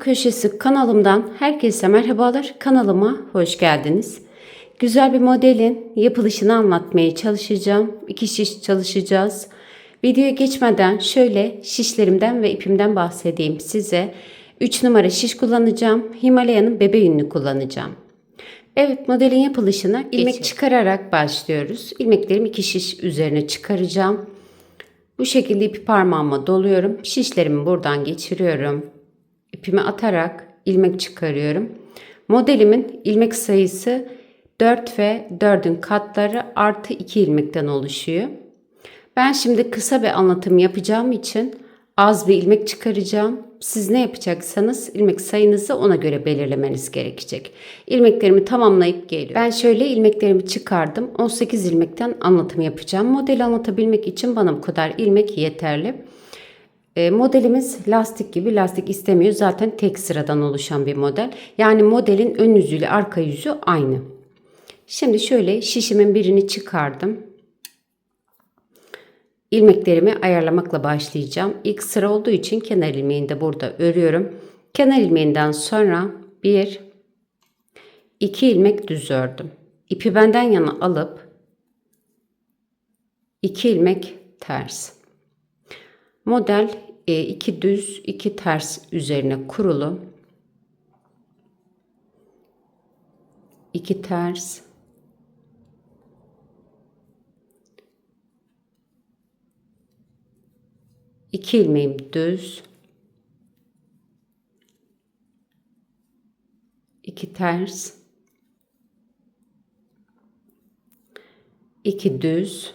Köşesi kanalımdan herkese merhabalar. Kanalıma hoş geldiniz. Güzel bir modelin yapılışını anlatmaya çalışacağım. İki şiş çalışacağız. Videoya geçmeden şöyle şişlerimden ve ipimden bahsedeyim size. 3 numara şiş kullanacağım. Himalaya'nın bebe yününü kullanacağım. Evet modelin yapılışına ilmek çıkararak başlıyoruz. İlmeklerimi iki şiş üzerine çıkaracağım. Bu şekilde ipi parmağıma doluyorum. Şişlerimi buradan geçiriyorum. İpimi atarak ilmek çıkarıyorum. Modelimin ilmek sayısı 4 ve 4'ün katları artı 2 ilmekten oluşuyor. Ben şimdi kısa bir anlatım yapacağım için az bir ilmek çıkaracağım. Siz ne yapacaksanız ilmek sayınızı ona göre belirlemeniz gerekecek. İlmeklerimi tamamlayıp geliyorum. Ben şöyle ilmeklerimi çıkardım. 18 ilmekten anlatım yapacağım. Modeli anlatabilmek için bana bu kadar ilmek yeterli. E, modelimiz lastik gibi lastik istemiyor. Zaten tek sıradan oluşan bir model. Yani modelin ön yüzüyle arka yüzü aynı. Şimdi şöyle şişimin birini çıkardım. İlmeklerimi ayarlamakla başlayacağım. İlk sıra olduğu için kenar ilmeğini de burada örüyorum. Kenar ilmeğinden sonra bir, iki ilmek düz ördüm. İpi benden yana alıp iki ilmek ters. Model iki düz, iki ters üzerine kurulu. iki ters, iki ilmeğim düz, iki ters, iki düz,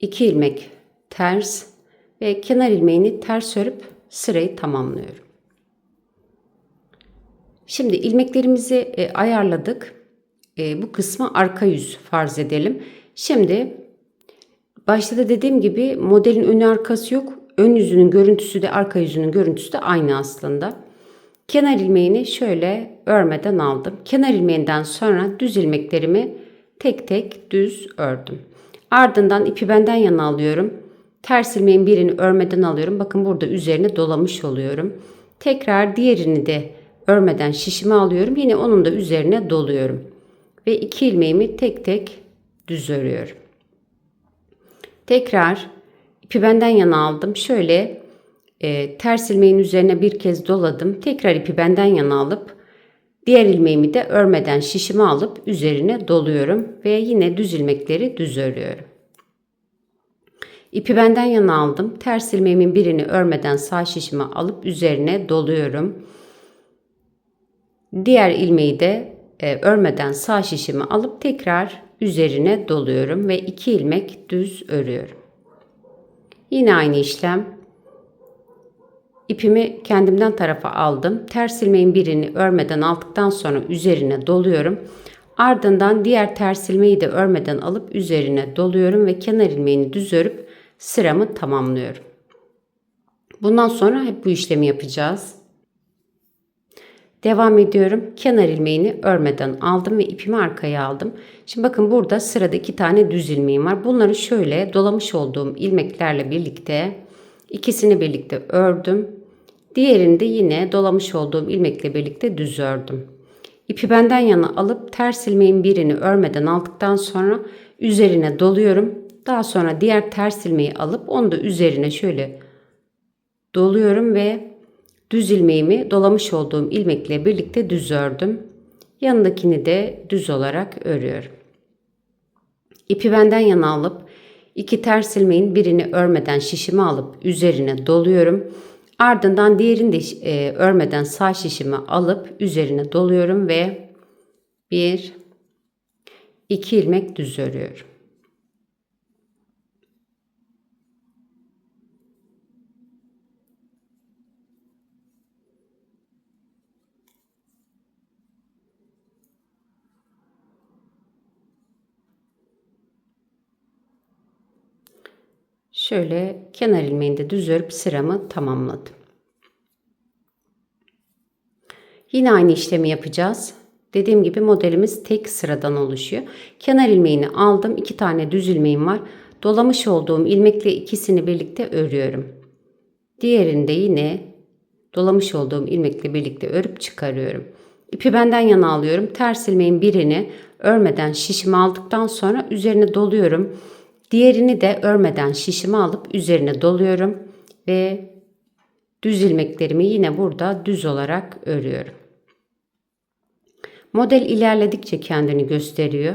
iki ilmek ters ve kenar ilmeğini ters örüp sırayı tamamlıyorum. Şimdi ilmeklerimizi e, ayarladık. E, bu kısmı arka yüz farz edelim. Şimdi başta da dediğim gibi modelin önü arkası yok. Ön yüzünün görüntüsü de arka yüzünün görüntüsü de aynı aslında. Kenar ilmeğini şöyle örmeden aldım. Kenar ilmeğinden sonra düz ilmeklerimi tek tek düz ördüm. Ardından ipi benden yana alıyorum. Ters ilmeğin birini örmeden alıyorum. Bakın burada üzerine dolamış oluyorum. Tekrar diğerini de örmeden şişime alıyorum. Yine onun da üzerine doluyorum. Ve iki ilmeğimi tek tek düz örüyorum. Tekrar ipi benden yana aldım. Şöyle e, ters ilmeğin üzerine bir kez doladım. Tekrar ipi benden yana alıp diğer ilmeğimi de örmeden şişime alıp üzerine doluyorum. Ve yine düz ilmekleri düz örüyorum. İpi benden yana aldım. Ters ilmeğimin birini örmeden sağ şişime alıp üzerine doluyorum. Diğer ilmeği de e, örmeden sağ şişimi alıp tekrar üzerine doluyorum ve iki ilmek düz örüyorum. Yine aynı işlem. İpimi kendimden tarafa aldım. Ters ilmeğin birini örmeden aldıktan sonra üzerine doluyorum. Ardından diğer ters ilmeği de örmeden alıp üzerine doluyorum ve kenar ilmeğini düz örüp sıramı tamamlıyorum. Bundan sonra hep bu işlemi yapacağız. Devam ediyorum. Kenar ilmeğini örmeden aldım ve ipimi arkaya aldım. Şimdi bakın burada sırada iki tane düz ilmeğim var. Bunları şöyle dolamış olduğum ilmeklerle birlikte ikisini birlikte ördüm. Diğerini de yine dolamış olduğum ilmekle birlikte düz ördüm. İpi benden yana alıp ters ilmeğin birini örmeden aldıktan sonra üzerine doluyorum. Daha sonra diğer ters ilmeği alıp onu da üzerine şöyle doluyorum ve düz ilmeğimi dolamış olduğum ilmekle birlikte düz ördüm. Yanındakini de düz olarak örüyorum. İpi benden yana alıp iki ters ilmeğin birini örmeden şişimi alıp üzerine doluyorum. Ardından diğerini de e, örmeden sağ şişimi alıp üzerine doluyorum ve bir iki ilmek düz örüyorum. Şöyle kenar ilmeğini de düz örüp sıramı tamamladım. Yine aynı işlemi yapacağız. Dediğim gibi modelimiz tek sıradan oluşuyor. Kenar ilmeğini aldım. iki tane düz ilmeğim var. Dolamış olduğum ilmekle ikisini birlikte örüyorum. Diğerinde yine dolamış olduğum ilmekle birlikte örüp çıkarıyorum. İpi benden yana alıyorum. Ters ilmeğin birini örmeden şişime aldıktan sonra üzerine doluyorum. Diğerini de örmeden şişime alıp üzerine doluyorum ve düz ilmeklerimi yine burada düz olarak örüyorum. Model ilerledikçe kendini gösteriyor.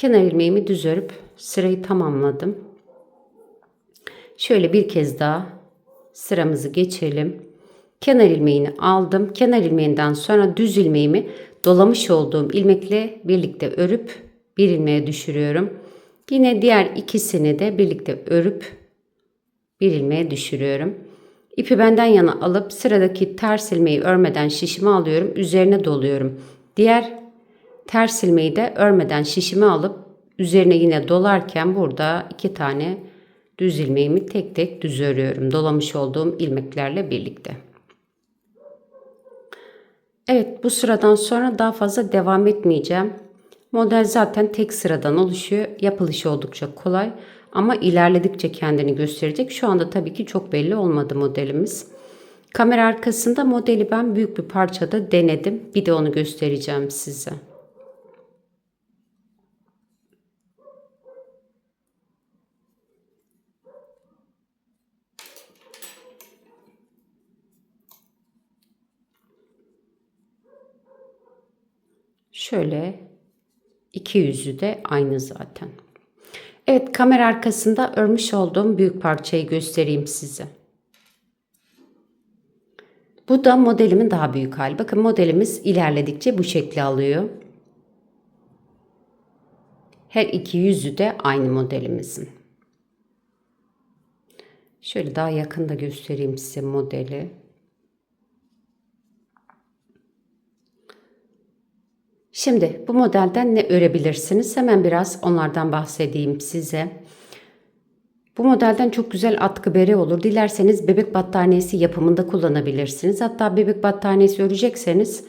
Kenar ilmeğimi düz örüp sırayı tamamladım. Şöyle bir kez daha sıramızı geçelim. Kenar ilmeğini aldım. Kenar ilmeğinden sonra düz ilmeğimi dolamış olduğum ilmekle birlikte örüp bir ilmeğe düşürüyorum. Yine diğer ikisini de birlikte örüp bir ilmeğe düşürüyorum. İpi benden yana alıp sıradaki ters ilmeği örmeden şişimi alıyorum. Üzerine doluyorum. Diğer ters ilmeği de örmeden şişimi alıp üzerine yine dolarken burada iki tane düz ilmeğimi tek tek düz örüyorum. Dolamış olduğum ilmeklerle birlikte. Evet bu sıradan sonra daha fazla devam etmeyeceğim. Model zaten tek sıradan oluşuyor. Yapılışı oldukça kolay ama ilerledikçe kendini gösterecek. Şu anda tabii ki çok belli olmadı modelimiz. Kamera arkasında modeli ben büyük bir parçada denedim. Bir de onu göstereceğim size. Şöyle iki yüzü de aynı zaten. Evet kamera arkasında örmüş olduğum büyük parçayı göstereyim size. Bu da modelimin daha büyük hali. Bakın modelimiz ilerledikçe bu şekli alıyor. Her iki yüzü de aynı modelimizin. Şöyle daha yakında göstereyim size modeli. Şimdi bu modelden ne örebilirsiniz? Hemen biraz onlardan bahsedeyim size. Bu modelden çok güzel atkı bere olur. Dilerseniz bebek battaniyesi yapımında kullanabilirsiniz. Hatta bebek battaniyesi örecekseniz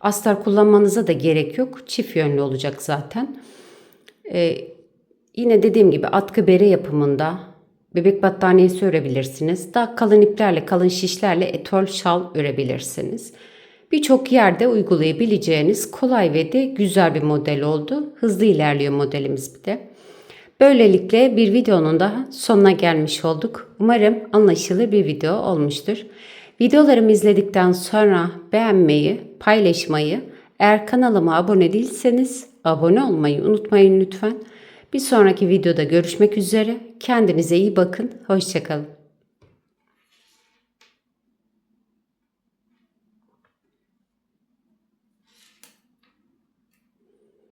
astar kullanmanıza da gerek yok. Çift yönlü olacak zaten. Ee, yine dediğim gibi atkı bere yapımında bebek battaniyesi örebilirsiniz. Daha kalın iplerle, kalın şişlerle etol şal örebilirsiniz birçok yerde uygulayabileceğiniz kolay ve de güzel bir model oldu. Hızlı ilerliyor modelimiz bir de. Böylelikle bir videonun daha sonuna gelmiş olduk. Umarım anlaşılır bir video olmuştur. Videolarımı izledikten sonra beğenmeyi, paylaşmayı, eğer kanalıma abone değilseniz abone olmayı unutmayın lütfen. Bir sonraki videoda görüşmek üzere. Kendinize iyi bakın. Hoşçakalın.